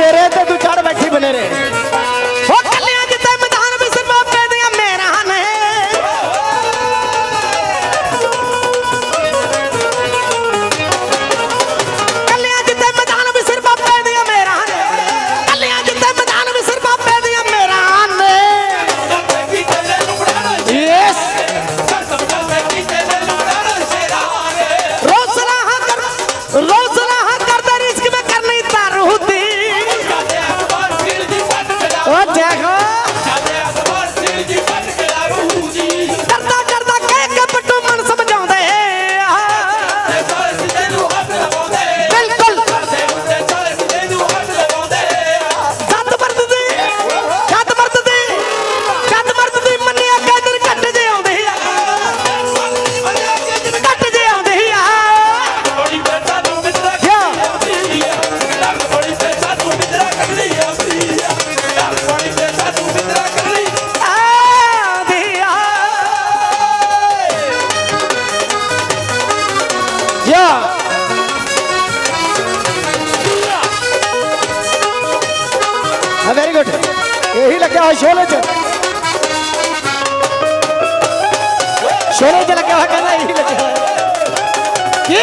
तेरे तो तू चढ़ बैठी बने रे ਵੈਰੀ ਗੁੱਡ ਇਹੀ ਲੱਗਿਆ ਹੋਇਆ ਸ਼ੋਲੇ 'ਚ। ਸ਼ੋਲੇ 'ਚ ਲੱਗਿਆ ਹੋਇਆ ਕਹਿੰਦਾ ਇਹੀ ਲੱਗਿਆ ਹੋਇਆ। ਕੀ